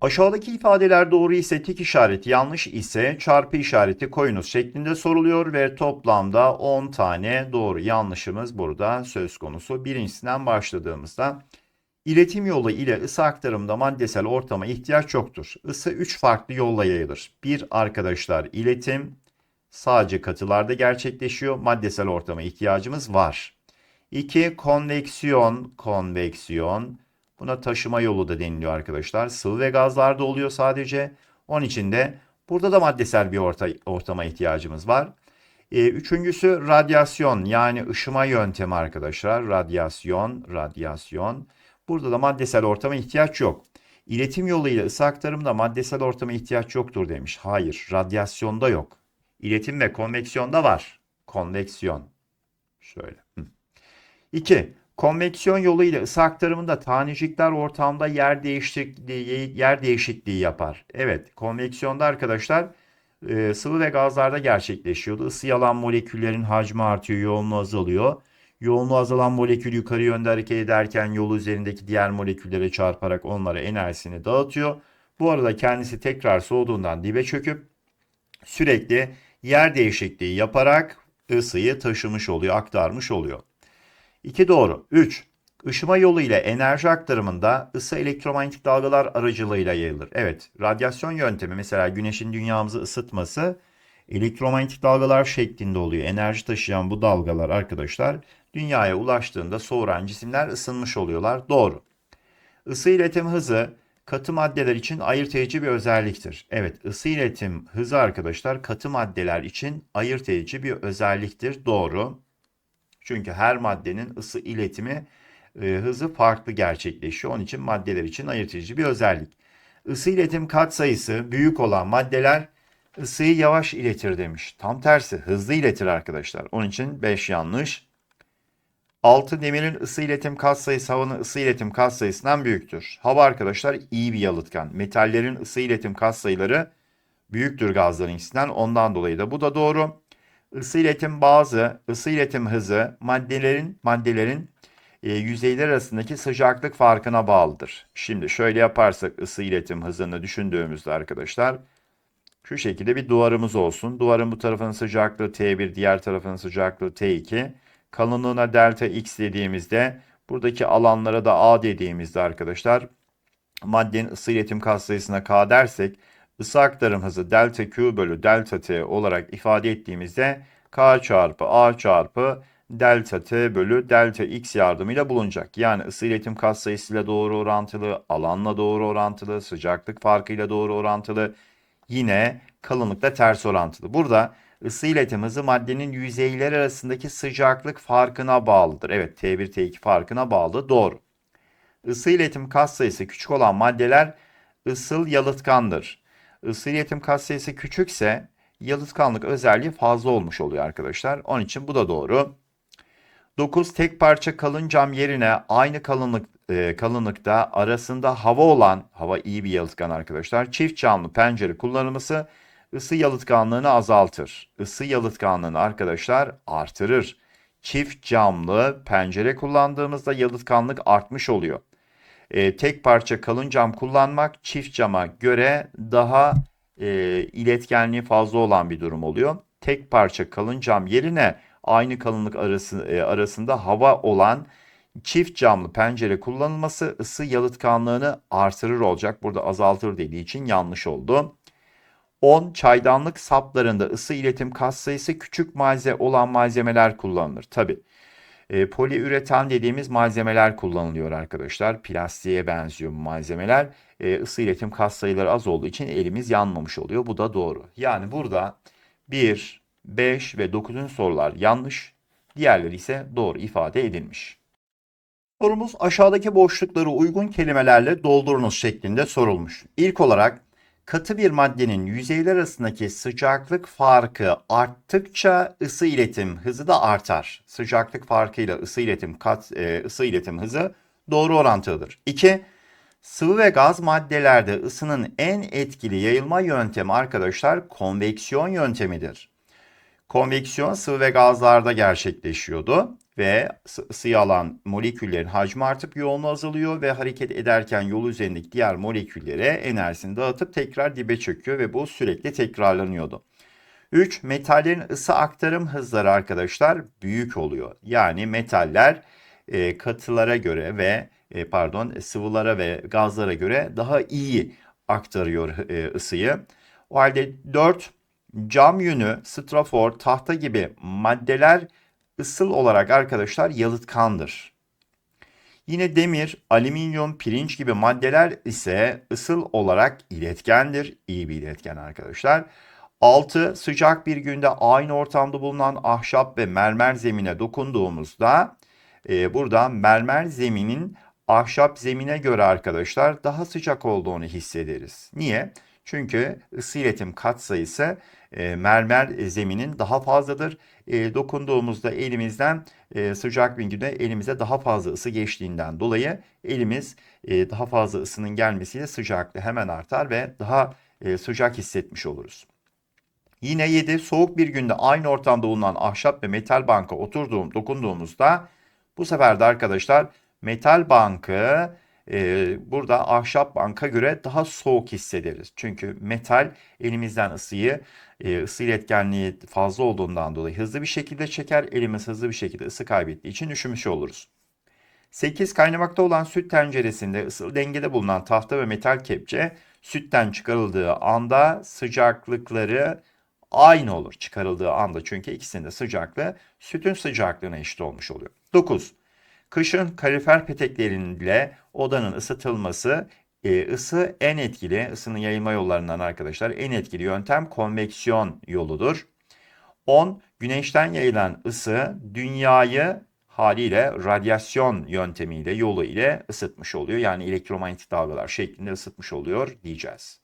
Aşağıdaki ifadeler doğru ise tik işareti, yanlış ise çarpı işareti koyunuz şeklinde soruluyor ve toplamda 10 tane doğru yanlışımız burada söz konusu. Birincisinden başladığımızda iletim yolu ile ısı aktarımında maddesel ortama ihtiyaç yoktur. Isı 3 farklı yolla yayılır. Bir arkadaşlar iletim sadece katılarda gerçekleşiyor. Maddesel ortama ihtiyacımız var. 2. Konveksiyon, konveksiyon. Buna taşıma yolu da deniliyor arkadaşlar. Sıvı ve gazlarda oluyor sadece. Onun için de burada da maddesel bir orta, ortama ihtiyacımız var. Ee, üçüncüsü radyasyon yani ışıma yöntemi arkadaşlar. Radyasyon, radyasyon. Burada da maddesel ortama ihtiyaç yok. İletim yoluyla ısı aktarımda maddesel ortama ihtiyaç yoktur demiş. Hayır, radyasyonda yok. İletim ve konveksiyonda var. Konveksiyon. Şöyle. 2. Konveksiyon yoluyla ısı aktarımında tanecikler ortamda yer değişikliği, yer değişikliği yapar. Evet, konveksiyonda arkadaşlar e, sıvı ve gazlarda gerçekleşiyordu. Isı alan moleküllerin hacmi artıyor, yoğunluğu azalıyor. Yoğunluğu azalan molekül yukarı yönde hareket ederken yolu üzerindeki diğer moleküllere çarparak onlara enerjisini dağıtıyor. Bu arada kendisi tekrar soğuduğundan dibe çöküp sürekli yer değişikliği yaparak ısıyı taşımış oluyor, aktarmış oluyor. 2 doğru. 3. Işıma yolu ile enerji aktarımında ısı elektromanyetik dalgalar aracılığıyla yayılır. Evet, radyasyon yöntemi mesela güneşin dünyamızı ısıtması elektromanyetik dalgalar şeklinde oluyor. Enerji taşıyan bu dalgalar arkadaşlar dünyaya ulaştığında soğuran cisimler ısınmış oluyorlar. Doğru. Isı iletim hızı katı maddeler için ayırt edici bir özelliktir. Evet, ısı iletim hızı arkadaşlar katı maddeler için ayırt edici bir özelliktir. Doğru. Çünkü her maddenin ısı iletimi e, hızı farklı gerçekleşiyor. Onun için maddeler için ayırt bir özellik. Isı iletim katsayısı büyük olan maddeler ısıyı yavaş iletir demiş. Tam tersi hızlı iletir arkadaşlar. Onun için 5 yanlış. 6 demirin ısı iletim katsayısı havanın ısı iletim katsayısından büyüktür. Hava arkadaşlar iyi bir yalıtkan. Metallerin ısı iletim katsayıları büyüktür gazlarınkisinden. Ondan dolayı da bu da doğru. Isı iletim bazı, ısı iletim hızı maddelerin maddelerin e, yüzeyler arasındaki sıcaklık farkına bağlıdır. Şimdi şöyle yaparsak ısı iletim hızını düşündüğümüzde arkadaşlar şu şekilde bir duvarımız olsun. Duvarın bu tarafının sıcaklığı T1, diğer tarafının sıcaklığı T2. Kalınlığına delta X dediğimizde buradaki alanlara da A dediğimizde arkadaşlar maddenin ısı iletim katsayısına K dersek ısı aktarım hızı delta Q bölü delta T olarak ifade ettiğimizde K çarpı A çarpı delta T bölü delta X yardımıyla bulunacak. Yani ısı iletim katsayısıyla doğru orantılı, alanla doğru orantılı, sıcaklık farkıyla doğru orantılı, yine kalınlıkla ters orantılı. Burada ısı iletim hızı maddenin yüzeyler arasındaki sıcaklık farkına bağlıdır. Evet T1 T2 farkına bağlı doğru. Isı iletim katsayısı küçük olan maddeler ısıl yalıtkandır. Isı iletim katsayısı küçükse yalıtkanlık özelliği fazla olmuş oluyor arkadaşlar. Onun için bu da doğru. 9 tek parça kalın cam yerine aynı kalınlık e, kalınlıkta arasında hava olan hava iyi bir yalıtkan arkadaşlar. Çift camlı pencere kullanılması ısı yalıtkanlığını azaltır. Isı yalıtkanlığını arkadaşlar artırır. Çift camlı pencere kullandığımızda yalıtkanlık artmış oluyor. E, tek parça kalın cam kullanmak çift cama göre daha e, iletkenliği fazla olan bir durum oluyor. Tek parça kalın cam yerine aynı kalınlık arası, e, arasında hava olan çift camlı pencere kullanılması ısı yalıtkanlığını artırır olacak. Burada azaltır dediği için yanlış oldu. 10 çaydanlık saplarında ısı iletim katsayısı küçük malzeme olan malzemeler kullanılır. Tabi e, poliüretan dediğimiz malzemeler kullanılıyor arkadaşlar. Plastiğe benziyor bu malzemeler. E, ısı iletim katsayıları az olduğu için elimiz yanmamış oluyor. Bu da doğru. Yani burada 1, 5 ve 9. sorular yanlış. Diğerleri ise doğru ifade edilmiş. Sorumuz aşağıdaki boşlukları uygun kelimelerle doldurunuz şeklinde sorulmuş. İlk olarak katı bir maddenin yüzeyler arasındaki sıcaklık farkı arttıkça ısı iletim hızı da artar. Sıcaklık farkıyla ısı iletim kat e, ısı iletim hızı doğru orantılıdır. 2. Sıvı ve gaz maddelerde ısının en etkili yayılma yöntemi arkadaşlar konveksiyon yöntemidir. Konveksiyon sıvı ve gazlarda gerçekleşiyordu ve ısıyı alan moleküllerin hacmi artıp yoğunluğu azalıyor ve hareket ederken yol üzerindeki diğer moleküllere enerjisini dağıtıp tekrar dibe çöküyor ve bu sürekli tekrarlanıyordu. 3. Metallerin ısı aktarım hızları arkadaşlar büyük oluyor. Yani metaller e, katılara göre ve e, pardon sıvılara ve gazlara göre daha iyi aktarıyor e, ısıyı. O halde 4. Cam yünü, strafor, tahta gibi maddeler ısıl olarak arkadaşlar yalıtkandır. Yine demir, alüminyum, pirinç gibi maddeler ise ısıl olarak iletkendir. İyi bir iletken arkadaşlar. 6. Sıcak bir günde aynı ortamda bulunan ahşap ve mermer zemine dokunduğumuzda e, burada mermer zeminin ahşap zemine göre arkadaşlar daha sıcak olduğunu hissederiz. Niye? Çünkü ısı iletim katsayısı e, mermer zeminin daha fazladır. E, dokunduğumuzda elimizden e, sıcak bir günde elimize daha fazla ısı geçtiğinden dolayı elimiz e, daha fazla ısının gelmesiyle sıcaklığı hemen artar ve daha e, sıcak hissetmiş oluruz. Yine 7. Soğuk bir günde aynı ortamda bulunan ahşap ve metal banka oturduğum, dokunduğumuzda bu sefer de arkadaşlar metal bankı e, burada ahşap banka göre daha soğuk hissederiz. Çünkü metal elimizden ısıyı, e, ısı iletkenliği fazla olduğundan dolayı hızlı bir şekilde çeker. Elimiz hızlı bir şekilde ısı kaybettiği için üşümüş oluruz. 8. Kaynamakta olan süt tenceresinde ısı dengede bulunan tahta ve metal kepçe sütten çıkarıldığı anda sıcaklıkları aynı olur çıkarıldığı anda çünkü ikisinin de sıcaklığı sütün sıcaklığına eşit olmuş oluyor. 9. Kışın kalorifer petekleriyle odanın ısıtılması e, ısı en etkili, ısının yayılma yollarından arkadaşlar en etkili yöntem konveksiyon yoludur. 10. Güneşten yayılan ısı dünyayı haliyle radyasyon yöntemiyle, yolu ile ısıtmış oluyor. Yani elektromanyetik dalgalar şeklinde ısıtmış oluyor diyeceğiz.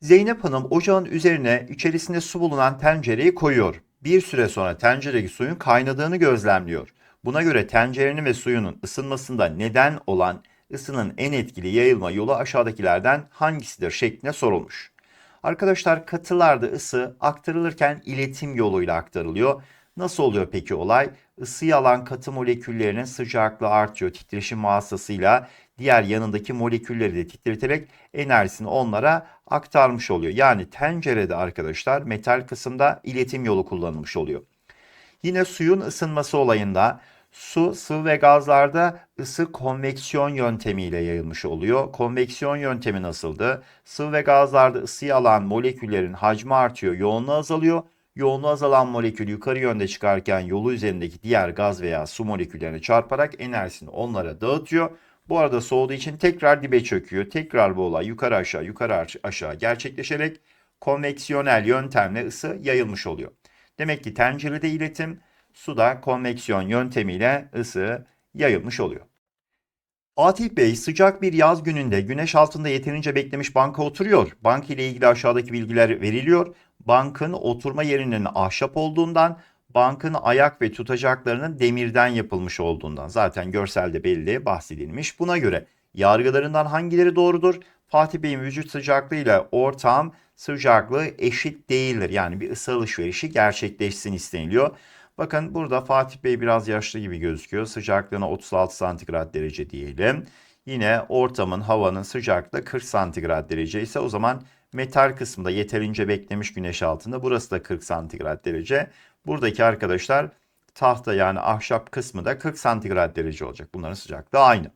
Zeynep Hanım ocağın üzerine içerisinde su bulunan tencereyi koyuyor. Bir süre sonra tenceredeki suyun kaynadığını gözlemliyor. Buna göre tencerenin ve suyunun ısınmasında neden olan ısının en etkili yayılma yolu aşağıdakilerden hangisidir şeklinde sorulmuş. Arkadaşlar katılarda ısı aktarılırken iletim yoluyla aktarılıyor. Nasıl oluyor peki olay? Isıyı alan katı moleküllerinin sıcaklığı artıyor titreşim vasıtasıyla diğer yanındaki molekülleri de titreterek enerjisini onlara aktarmış oluyor. Yani tencerede arkadaşlar metal kısımda iletim yolu kullanılmış oluyor. Yine suyun ısınması olayında su, sıvı ve gazlarda ısı konveksiyon yöntemiyle yayılmış oluyor. Konveksiyon yöntemi nasıldı? Sıvı ve gazlarda ısıyı alan moleküllerin hacmi artıyor, yoğunluğu azalıyor. Yoğunluğu azalan molekül yukarı yönde çıkarken yolu üzerindeki diğer gaz veya su moleküllerine çarparak enerjisini onlara dağıtıyor. Bu arada soğuduğu için tekrar dibe çöküyor. Tekrar bu olay yukarı aşağı yukarı aşağı gerçekleşerek konveksiyonel yöntemle ısı yayılmış oluyor. Demek ki tencerede iletim, suda konveksiyon yöntemiyle ısı yayılmış oluyor. Fatih Bey sıcak bir yaz gününde güneş altında yeterince beklemiş banka oturuyor. Bank ile ilgili aşağıdaki bilgiler veriliyor. Bankın oturma yerinin ahşap olduğundan, bankın ayak ve tutacaklarının demirden yapılmış olduğundan zaten görselde belli bahsedilmiş. Buna göre yargılarından hangileri doğrudur? Fatih Bey'in vücut sıcaklığı ile ortam sıcaklığı eşit değildir. Yani bir ısı alışverişi gerçekleşsin isteniliyor. Bakın burada Fatih Bey biraz yaşlı gibi gözüküyor. Sıcaklığına 36 santigrat derece diyelim. Yine ortamın, havanın sıcaklığı 40 santigrat derece ise o zaman metal kısmında yeterince beklemiş güneş altında. Burası da 40 santigrat derece. Buradaki arkadaşlar tahta yani ahşap kısmı da 40 santigrat derece olacak. Bunların sıcaklığı aynı.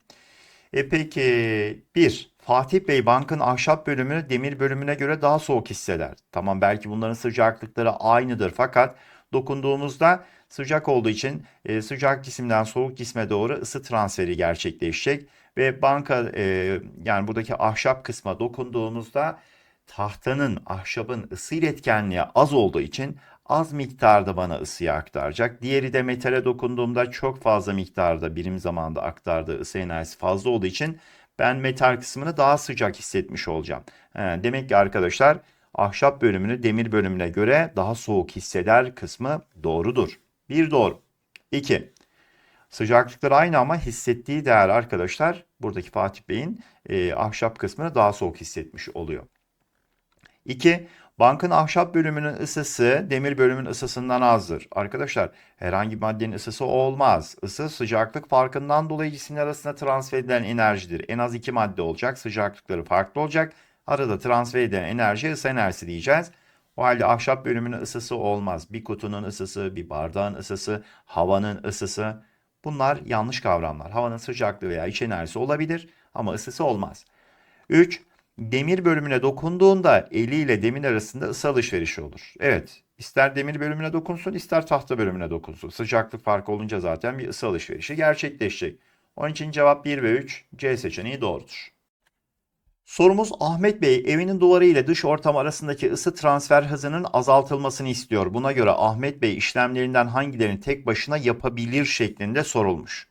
E peki bir Fatih Bey bankın ahşap bölümünü demir bölümüne göre daha soğuk hisseder. Tamam belki bunların sıcaklıkları aynıdır fakat dokunduğumuzda sıcak olduğu için e, sıcak cisimden soğuk cisme doğru ısı transferi gerçekleşecek ve banka e, yani buradaki ahşap kısma dokunduğumuzda tahtanın ahşabın ısı iletkenliği az olduğu için az miktarda bana ısıyı aktaracak. Diğeri de metale dokunduğumda çok fazla miktarda birim zamanda aktardığı ısı enerjisi fazla olduğu için ben metal kısmını daha sıcak hissetmiş olacağım. He, demek ki arkadaşlar ahşap bölümünü demir bölümüne göre daha soğuk hisseder kısmı doğrudur. Bir doğru. İki. Sıcaklıkları aynı ama hissettiği değer arkadaşlar buradaki Fatih Bey'in e, ahşap kısmını daha soğuk hissetmiş oluyor. 2. Bankın ahşap bölümünün ısısı demir bölümünün ısısından azdır. Arkadaşlar herhangi bir maddenin ısısı olmaz. Isı sıcaklık farkından dolayı cisimler arasında transfer edilen enerjidir. En az iki madde olacak. Sıcaklıkları farklı olacak. Arada transfer edilen enerji ısı enerjisi diyeceğiz. O halde ahşap bölümünün ısısı olmaz. Bir kutunun ısısı, bir bardağın ısısı, havanın ısısı. Bunlar yanlış kavramlar. Havanın sıcaklığı veya iç enerjisi olabilir ama ısısı olmaz. 3. Demir bölümüne dokunduğunda eliyle demir arasında ısı alışverişi olur. Evet, ister demir bölümüne dokunsun, ister tahta bölümüne dokunsun. Sıcaklık farkı olunca zaten bir ısı alışverişi gerçekleşecek. Onun için cevap 1 ve 3 C seçeneği doğrudur. Sorumuz Ahmet Bey evinin duvarı ile dış ortam arasındaki ısı transfer hızının azaltılmasını istiyor. Buna göre Ahmet Bey işlemlerinden hangilerini tek başına yapabilir şeklinde sorulmuş.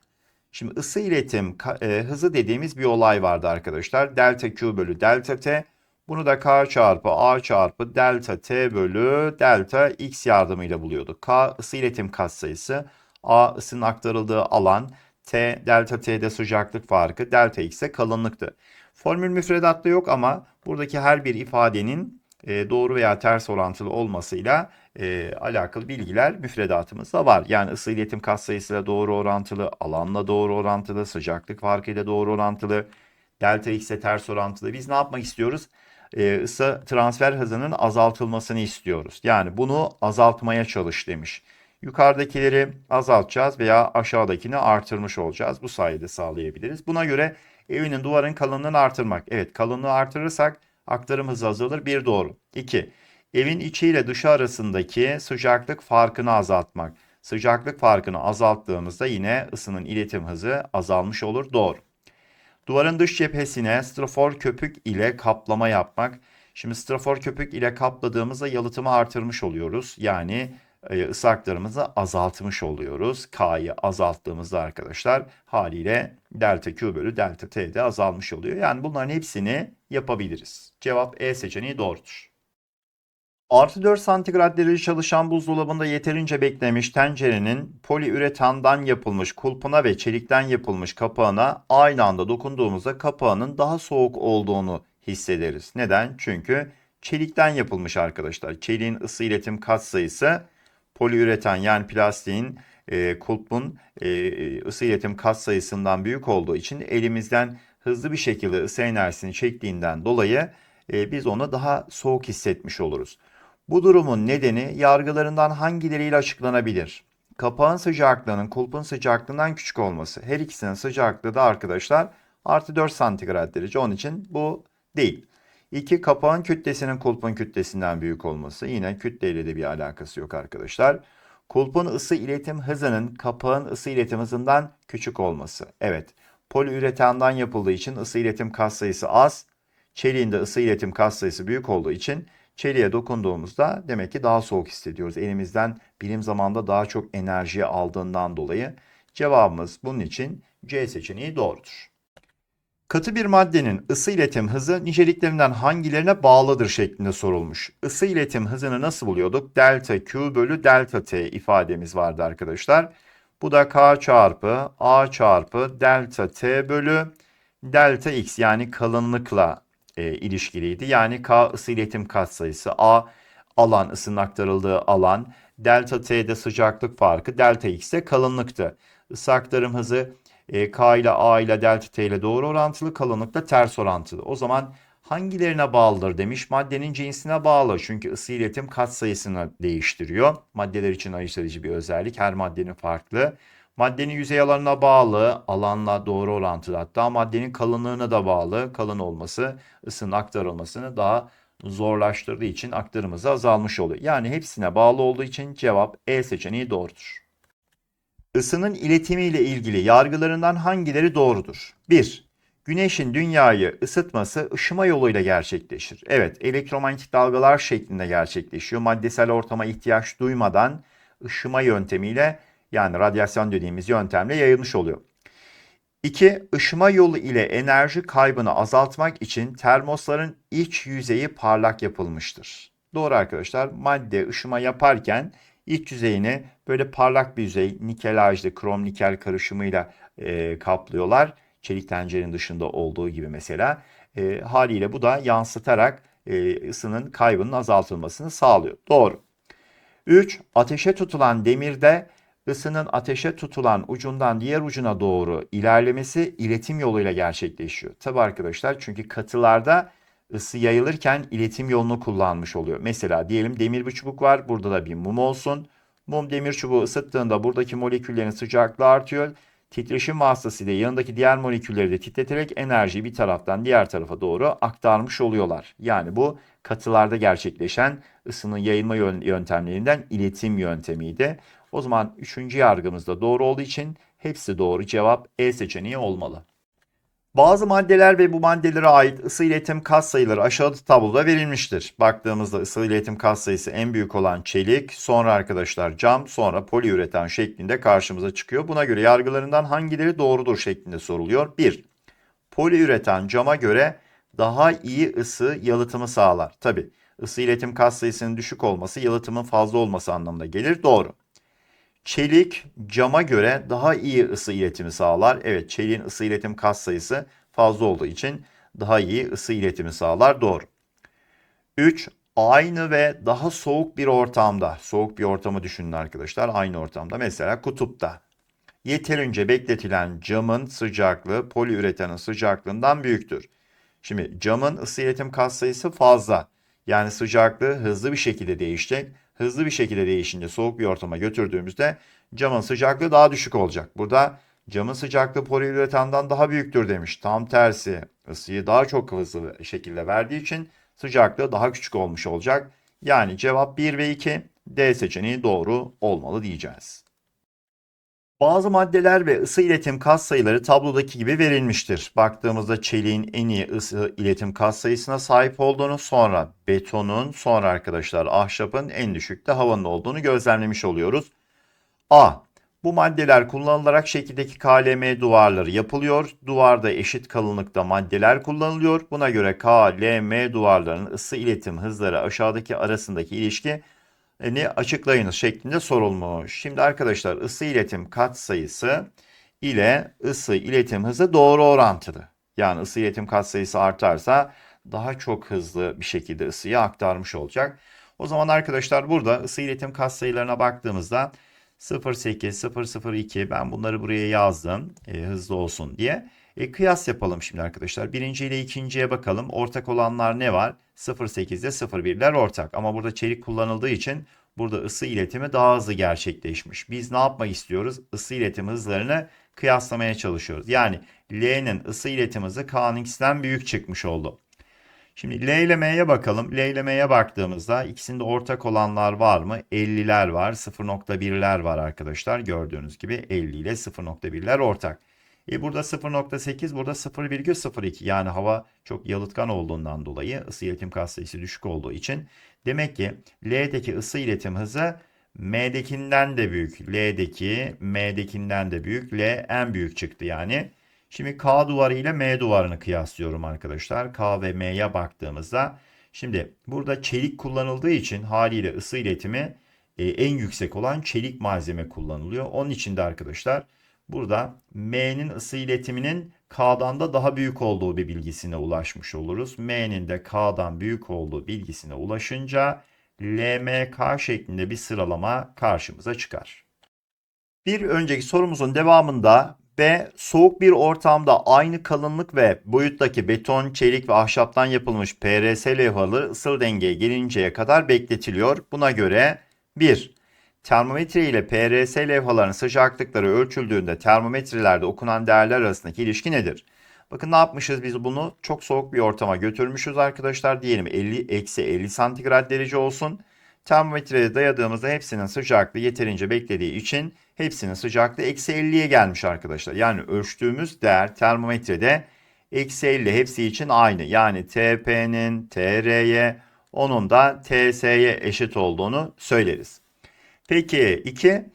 Şimdi ısı iletim e, hızı dediğimiz bir olay vardı arkadaşlar. Delta Q bölü delta T. Bunu da K çarpı A çarpı delta T bölü delta X yardımıyla buluyorduk. K ısı iletim katsayısı, A ısının aktarıldığı alan, T delta T'de sıcaklık farkı, delta X ise kalınlıktı. Formül müfredatta yok ama buradaki her bir ifadenin e, doğru veya ters orantılı olmasıyla e, alakalı bilgiler müfredatımızda var. Yani ısı iletim katsayısıyla doğru orantılı, alanla doğru orantılı, sıcaklık farkıyla doğru orantılı, delta x'e ters orantılı. Biz ne yapmak istiyoruz? E, ısı transfer hızının azaltılmasını istiyoruz. Yani bunu azaltmaya çalış demiş. Yukarıdakileri azaltacağız veya aşağıdakini artırmış olacağız. Bu sayede sağlayabiliriz. Buna göre evinin duvarın kalınlığını artırmak. Evet kalınlığı artırırsak aktarım hızı azalır. Bir doğru. İki. Evin içi ile dışı arasındaki sıcaklık farkını azaltmak. Sıcaklık farkını azalttığımızda yine ısının iletim hızı azalmış olur. Doğru. Duvarın dış cephesine strafor köpük ile kaplama yapmak. Şimdi strafor köpük ile kapladığımızda yalıtımı artırmış oluyoruz. Yani e, ısı aktarımızı azaltmış oluyoruz. K'yı azalttığımızda arkadaşlar haliyle delta Q bölü delta T de azalmış oluyor. Yani bunların hepsini yapabiliriz. Cevap E seçeneği doğrudur. Artı 4 santigrat derece çalışan buzdolabında yeterince beklemiş tencerenin poliüretandan yapılmış kulpuna ve çelikten yapılmış kapağına aynı anda dokunduğumuzda kapağının daha soğuk olduğunu hissederiz. Neden? Çünkü çelikten yapılmış arkadaşlar. Çeliğin ısı iletim katsayısı poliüretan yani plastiğin e, kulpun e, ısı iletim katsayısından büyük olduğu için elimizden hızlı bir şekilde ısı enerjisini çektiğinden dolayı e, biz onu daha soğuk hissetmiş oluruz. Bu durumun nedeni yargılarından hangileriyle açıklanabilir? Kapağın sıcaklığının kulpun sıcaklığından küçük olması. Her ikisinin sıcaklığı da arkadaşlar artı 4 santigrat derece. Onun için bu değil. 2. Kapağın kütlesinin kulpun kütlesinden büyük olması. Yine kütleyle de bir alakası yok arkadaşlar. Kulpun ısı iletim hızının kapağın ısı iletim hızından küçük olması. Evet. Poliüretandan yapıldığı için ısı iletim katsayısı az. Çeliğin de ısı iletim katsayısı büyük olduğu için çeliğe dokunduğumuzda demek ki daha soğuk hissediyoruz. Elimizden bilim zamanında daha çok enerji aldığından dolayı cevabımız bunun için C seçeneği doğrudur. Katı bir maddenin ısı iletim hızı niceliklerinden hangilerine bağlıdır şeklinde sorulmuş. Isı iletim hızını nasıl buluyorduk? Delta Q bölü delta T ifademiz vardı arkadaşlar. Bu da K çarpı A çarpı delta T bölü delta X yani kalınlıkla e, ilişkiliydi. Yani K ısı iletim katsayısı, A alan ısının aktarıldığı alan, delta T'de sıcaklık farkı, delta X de kalınlıktı. Isı aktarım hızı e, K ile A ile delta T ile doğru orantılı, kalınlıkla ters orantılı. O zaman hangilerine bağlıdır demiş. Maddenin cinsine bağlı. Çünkü ısı iletim katsayısını değiştiriyor. Maddeler için ayırt edici bir özellik. Her maddenin farklı. Maddenin yüzey alanına bağlı, alanla doğru orantılı. Hatta maddenin kalınlığına da bağlı. Kalın olması ısının aktarılmasını daha zorlaştırdığı için aktarım hızı azalmış oluyor. Yani hepsine bağlı olduğu için cevap E seçeneği doğrudur. Isının iletimiyle ilgili yargılarından hangileri doğrudur? 1. Güneşin dünyayı ısıtması ışıma yoluyla gerçekleşir. Evet, elektromanyetik dalgalar şeklinde gerçekleşiyor. Maddesel ortama ihtiyaç duymadan ışıma yöntemiyle yani radyasyon dediğimiz yöntemle yayılmış oluyor. 2. Işıma yolu ile enerji kaybını azaltmak için termosların iç yüzeyi parlak yapılmıştır. Doğru arkadaşlar. Madde ışıma yaparken iç yüzeyini böyle parlak bir yüzey nikelajlı krom nikel karışımıyla e, kaplıyorlar. Çelik tencerenin dışında olduğu gibi mesela. E, haliyle bu da yansıtarak e, ısının kaybının azaltılmasını sağlıyor. Doğru. 3. Ateşe tutulan demirde ısının ateşe tutulan ucundan diğer ucuna doğru ilerlemesi iletim yoluyla gerçekleşiyor. Tabi arkadaşlar çünkü katılarda ısı yayılırken iletim yolunu kullanmış oluyor. Mesela diyelim demir bir çubuk var. Burada da bir mum olsun. Mum demir çubuğu ısıttığında buradaki moleküllerin sıcaklığı artıyor. Titreşim vasıtasıyla yanındaki diğer molekülleri de titreterek enerjiyi bir taraftan diğer tarafa doğru aktarmış oluyorlar. Yani bu katılarda gerçekleşen ısının yayılma yöntemlerinden iletim yöntemiydi. O zaman üçüncü yargımız da doğru olduğu için hepsi doğru cevap E seçeneği olmalı. Bazı maddeler ve bu maddelere ait ısı iletim katsayıları aşağıda tabloda verilmiştir. Baktığımızda ısı iletim katsayısı en büyük olan çelik, sonra arkadaşlar cam, sonra poliüretan şeklinde karşımıza çıkıyor. Buna göre yargılarından hangileri doğrudur şeklinde soruluyor. 1. Poliüretan cama göre daha iyi ısı yalıtımı sağlar. Tabi ısı iletim katsayısının düşük olması yalıtımın fazla olması anlamına gelir. Doğru. Çelik cama göre daha iyi ısı iletimi sağlar. Evet çeliğin ısı iletim katsayısı fazla olduğu için daha iyi ısı iletimi sağlar. Doğru. 3. Aynı ve daha soğuk bir ortamda, soğuk bir ortamı düşünün arkadaşlar. Aynı ortamda mesela kutupta. Yeterince bekletilen camın sıcaklığı poliüretanın sıcaklığından büyüktür. Şimdi camın ısı iletim katsayısı fazla. Yani sıcaklığı hızlı bir şekilde değişecek hızlı bir şekilde değişince soğuk bir ortama götürdüğümüzde camın sıcaklığı daha düşük olacak. Burada camın sıcaklığı poliüretandan daha büyüktür demiş. Tam tersi ısıyı daha çok hızlı şekilde verdiği için sıcaklığı daha küçük olmuş olacak. Yani cevap 1 ve 2 D seçeneği doğru olmalı diyeceğiz. Bazı maddeler ve ısı iletim katsayıları tablodaki gibi verilmiştir. Baktığımızda çeliğin en iyi ısı iletim katsayısına sahip olduğunu, sonra betonun, sonra arkadaşlar ahşabın en düşükte havanın olduğunu gözlemlemiş oluyoruz. A. Bu maddeler kullanılarak şekildeki KLM duvarları yapılıyor. Duvarda eşit kalınlıkta maddeler kullanılıyor. Buna göre KLM duvarlarının ısı iletim hızları aşağıdaki arasındaki ilişki ni açıklayınız şeklinde sorulmuş. Şimdi arkadaşlar ısı iletim katsayısı ile ısı iletim hızı doğru orantılı. Yani ısı iletim katsayısı artarsa daha çok hızlı bir şekilde ısıyı aktarmış olacak. O zaman arkadaşlar burada ısı iletim katsayılarına baktığımızda 0.8, 0.02 ben bunları buraya yazdım e, hızlı olsun diye. E, kıyas yapalım şimdi arkadaşlar. Birinci ile ikinciye bakalım. Ortak olanlar ne var? 0.8'de 0.1'ler ortak. Ama burada çelik kullanıldığı için burada ısı iletimi daha hızlı gerçekleşmiş. Biz ne yapmak istiyoruz? Isı iletim hızlarını kıyaslamaya çalışıyoruz. Yani L'nin ısı iletim hızı K'nınkisinden büyük çıkmış oldu. Şimdi L ile M'ye bakalım. L ile M'ye baktığımızda ikisinde ortak olanlar var mı? 50'ler var, 0.1'ler var arkadaşlar. Gördüğünüz gibi 50 ile 0.1'ler ortak. E burada 0.8 burada 0,02 yani hava çok yalıtkan olduğundan dolayı ısı iletim katsayısı düşük olduğu için demek ki L'deki ısı iletim hızı M'dekinden de büyük. L'deki M'dekinden de büyük. L en büyük çıktı yani. Şimdi K duvarı ile M duvarını kıyaslıyorum arkadaşlar. K ve M'ye baktığımızda şimdi burada çelik kullanıldığı için haliyle ısı iletimi e, en yüksek olan çelik malzeme kullanılıyor. Onun için de arkadaşlar Burada M'nin ısı iletiminin K'dan da daha büyük olduğu bir bilgisine ulaşmış oluruz. M'nin de K'dan büyük olduğu bilgisine ulaşınca LMK şeklinde bir sıralama karşımıza çıkar. Bir önceki sorumuzun devamında B soğuk bir ortamda aynı kalınlık ve boyuttaki beton, çelik ve ahşaptan yapılmış PRS levhaları ısıl dengeye gelinceye kadar bekletiliyor. Buna göre 1. Termometre ile PRS levhalarının sıcaklıkları ölçüldüğünde termometrelerde okunan değerler arasındaki ilişki nedir? Bakın ne yapmışız biz bunu çok soğuk bir ortama götürmüşüz arkadaşlar. Diyelim 50 eksi 50 santigrat derece olsun. Termometreye dayadığımızda hepsinin sıcaklığı yeterince beklediği için hepsinin sıcaklığı eksi 50'ye gelmiş arkadaşlar. Yani ölçtüğümüz değer termometrede eksi 50 hepsi için aynı. Yani TP'nin TR'ye onun da TS'ye eşit olduğunu söyleriz. Peki 2.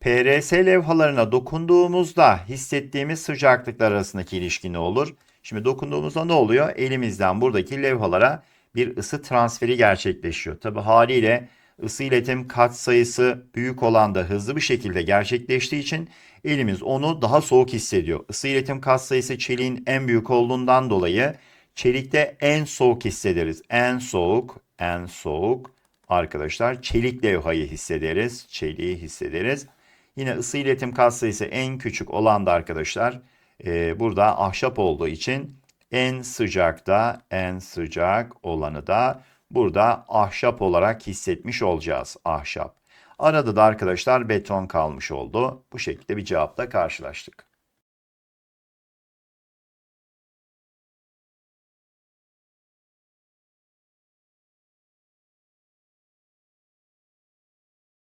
PRS levhalarına dokunduğumuzda hissettiğimiz sıcaklıklar arasındaki ilişki ne olur? Şimdi dokunduğumuzda ne oluyor? Elimizden buradaki levhalara bir ısı transferi gerçekleşiyor. Tabi haliyle ısı iletim kat sayısı büyük olan da hızlı bir şekilde gerçekleştiği için elimiz onu daha soğuk hissediyor. Isı iletim kat sayısı çeliğin en büyük olduğundan dolayı Çelikte en soğuk hissederiz. En soğuk, en soğuk arkadaşlar çelik levhayı hissederiz. Çeliği hissederiz. Yine ısı iletim katsayısı en küçük olan da arkadaşlar e, burada ahşap olduğu için en sıcakta en sıcak olanı da burada ahşap olarak hissetmiş olacağız. Ahşap. Arada da arkadaşlar beton kalmış oldu. Bu şekilde bir cevapla karşılaştık.